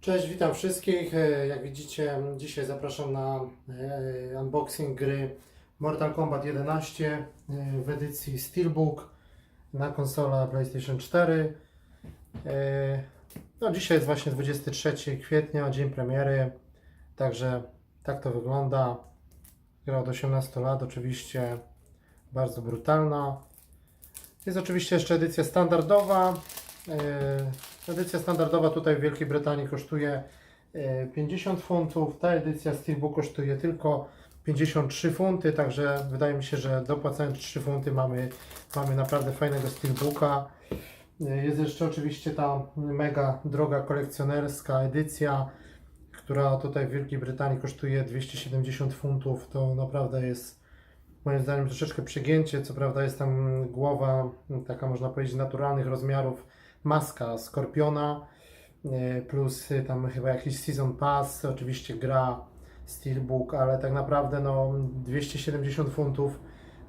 Cześć, witam wszystkich. E, Jak widzicie, dzisiaj zapraszam na e, unboxing gry Mortal Kombat 11 e, w edycji Steelbook na konsolę PlayStation 4. E, No, dzisiaj jest właśnie 23 kwietnia, dzień premiery, także tak to wygląda. Gra od 18 lat, oczywiście bardzo brutalna. Jest oczywiście jeszcze edycja standardowa. E, Edycja standardowa tutaj w Wielkiej Brytanii kosztuje e, 50 funtów. Ta edycja Steelbook kosztuje tylko 53 funty, także wydaje mi się, że dopłacając 3 funty mamy, mamy naprawdę fajnego Steelbooka. E, Jest jeszcze oczywiście ta mega droga kolekcjonerska edycja, która tutaj w Wielkiej Brytanii kosztuje 270 funtów. To naprawdę jest moim zdaniem troszeczkę przegięcie. Co prawda jest tam głowa taka można powiedzieć naturalnych rozmiarów maska Skorpiona e, plus e, tam chyba jakiś Season Pass, oczywiście gra Steelbook, ale tak naprawdę no 270 funtów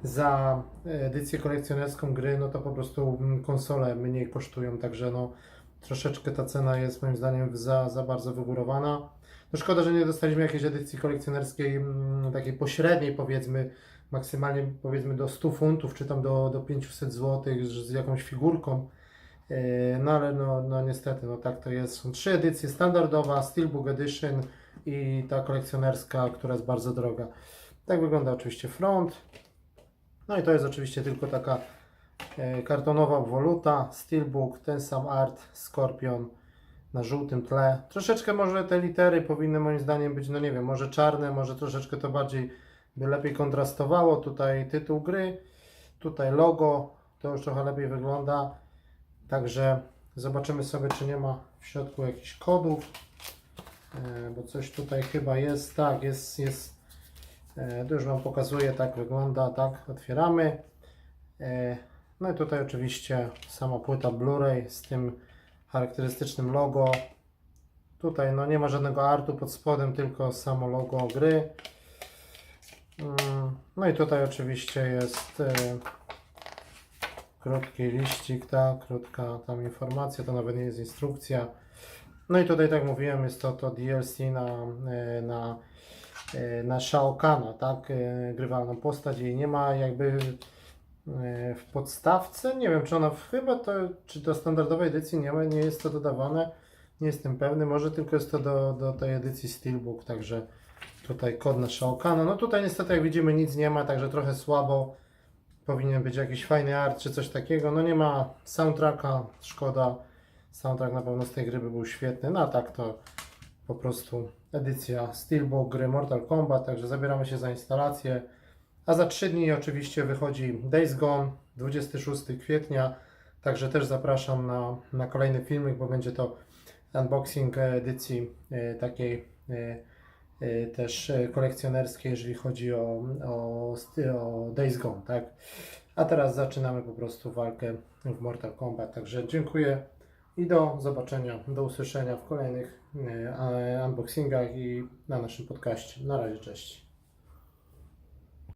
za edycję kolekcjonerską gry, no to po prostu mm, konsole mniej kosztują, także no troszeczkę ta cena jest moim zdaniem za, za bardzo wygórowana. No szkoda, że nie dostaliśmy jakiejś edycji kolekcjonerskiej mm, takiej pośredniej powiedzmy, maksymalnie powiedzmy do 100 funtów, czy tam do, do 500 zł z jakąś figurką. E, No ale no, no niestety, no tak to jest. Są trzy edycje, standardowa, Steelbook Edition i ta kolekcjonerska, która jest bardzo droga. Tak wygląda oczywiście front. No i to jest oczywiście tylko taka e, kartonowa obwoluta, Steelbook, ten sam art, Scorpion na żółtym tle. Troszeczkę może te litery powinny moim zdaniem być, no nie wiem, może czarne, może troszeczkę to bardziej by lepiej kontrastowało. Tutaj tytuł gry, tutaj logo, to już trochę lepiej wygląda. Także zobaczymy sobie, czy nie ma w środku jakichś kodów, e, bo coś tutaj chyba jest. Tak, jest, jest. E, To już Wam pokazuję, tak wygląda, tak, otwieramy. E, No i tutaj oczywiście sama płyta Blu-ray z tym charakterystycznym logo. Tutaj no nie ma żadnego artu pod spodem, tylko samo logo gry. Mm, No i tutaj oczywiście jest krótki liścik, tak, krótka tam informacja, to nawet nie jest instrukcja. No i tutaj, tak mówiłem, jest to, to DLC na, e, na, e, na Shao Kahna, tak, e, grywalną postać. Jej nie ma jakby w podstawce, nie wiem czy ona chyba to, czy do standardowej edycji nie ma, nie jest to dodawane, nie jestem pewny, może tylko jest to do, do tej edycji Steelbook, także tutaj kod na Shao Kahna, no tutaj niestety jak widzimy nic nie ma, także trochę słabo, powinien być jakiś fajny art czy coś takiego. No nie ma soundtracka, szkoda. Soundtrack na pewno z tej gry by był świetny. No a tak to po prostu edycja Steelbook gry Mortal Kombat, także zabieramy się za instalację. A za 3 dni oczywiście wychodzi Days Gone 26 kwietnia, także też zapraszam na, na kolejny filmik, bo będzie to unboxing edycji e, takiej e, też e, kolekcjonerskiej, jeżeli chodzi o, o, o Days Gone, tak? A teraz zaczynamy po prostu walkę w Mortal Kombat. Także dziękuję i do zobaczenia, do usłyszenia w kolejnych e, unboxingach i na naszym podcaście. Na razie, cześć.